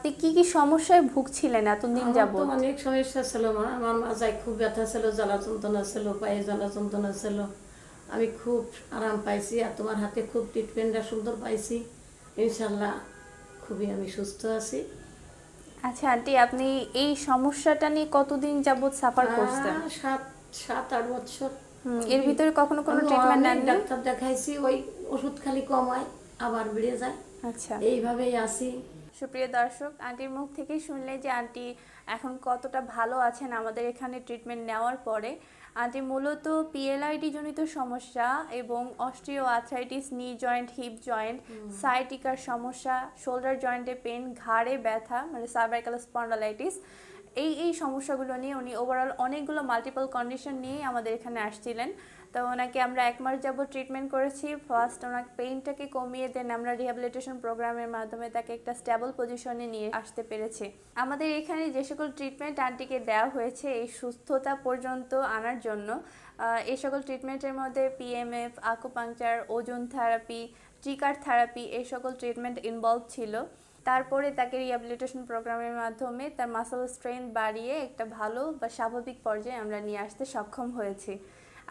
আপনি কি কি সমস্যায় ভুগছিলেন এতদিন তো অনেক সমস্যা ছিল মা। আমার মাজায় খুব ব্যথা ছিল জ্বালা যন্ত্রণা ছিল পায়ে জ্বালা যন্ত্রণা ছিল। আমি খুব আরাম পাইছি আর তোমার হাতে খুব ট্রিটমেন্টটা সুন্দর পাইছি। ইনশাল্লাহ খুবই আমি সুস্থ আছি। আচ্ছা আন্টি আপনি এই সমস্যাটা নিয়ে কতদিন যাবত সাফার করছেন? সাত সাত আট বছর এর ভিতরে কখনো কোনো ট্রিটমেন্ট নেননি ডাক্তার দেখাইছি ওই ওষুধ খালি কমায় আবার বেড়ে যায়। আচ্ছা। এইভাবেই আছি। সুপ্রিয় দর্শক আন্টির মুখ থেকে শুনলে যে আন্টি এখন কতটা ভালো আছেন আমাদের এখানে ট্রিটমেন্ট নেওয়ার পরে। আন্টি মূলত পিএলআইডি জনিত সমস্যা এবং osteoarthritis knee joint hip joint সাইটিকার সমস্যা শোল্ডার জয়েন্টে পেন ঘাড়ে ব্যথা মানে সার্ভাইকাল স্পন্ডালাইটিস এই এই সমস্যাগুলো নিয়ে উনি ওভারঅল অনেকগুলো মাল্টিপল কন্ডিশন নিয়েই আমাদের এখানে আসছিলেন। তো ওনাকে আমরা এক মাস যাবত ট্রিটমেন্ট করেছি। ফার্স্ট ওনাকে পেইনটাকে কমিয়ে দেন আমরা রিহ্যাবিলিটেশন প্রোগ্রামের মাধ্যমে তাকে একটা স্টেবল পজিশনে নিয়ে আসতে পেরেছি। আমাদের এখানে যে সকল ট্রিটমেন্ট আন্টিকে দেওয়া হয়েছে, এই সুস্থতা পর্যন্ত আনার জন্য এই সকল ট্রিটমেন্টের মধ্যে PMF acupuncture ozone therapy trigger therapy এই সকল ট্রিটমেন্ট ইনভলভ ছিল। তারপরে তাকে রিহ্যাবিলিটেশন প্রোগ্রামের মাধ্যমে তার মাসল স্ট্রেংথ বাড়িয়ে একটা ভালো বা স্বাভাবিক পর্যায়ে আমরা নিয়ে আসতে সক্ষম হয়েছি।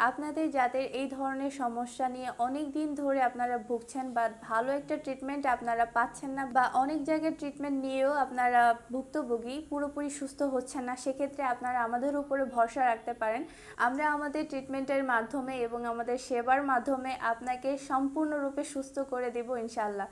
আপনাদের যাদের এই ধরনের সমস্যা নিয়ে অনেক দিন ধরে আপনারা ভুগছেন বা ভালো একটা ট্রিটমেন্ট আপনারা পাচ্ছেন না বা অনেক জায়গায় ট্রিটমেন্ট নিয়েও আপনারা ভুক্তভোগী, পুরোপুরি সুস্থ হচ্ছেন না, সেক্ষেত্রে আপনারা আমাদের উপরে ভরসা রাখতে পারেন। আমরা আমাদের ট্রিটমেন্টের মাধ্যমে এবং আমাদের সেবার মাধ্যমে আপনাকে সম্পূর্ণরূপে সুস্থ করে দেব ইনশাল্লাহ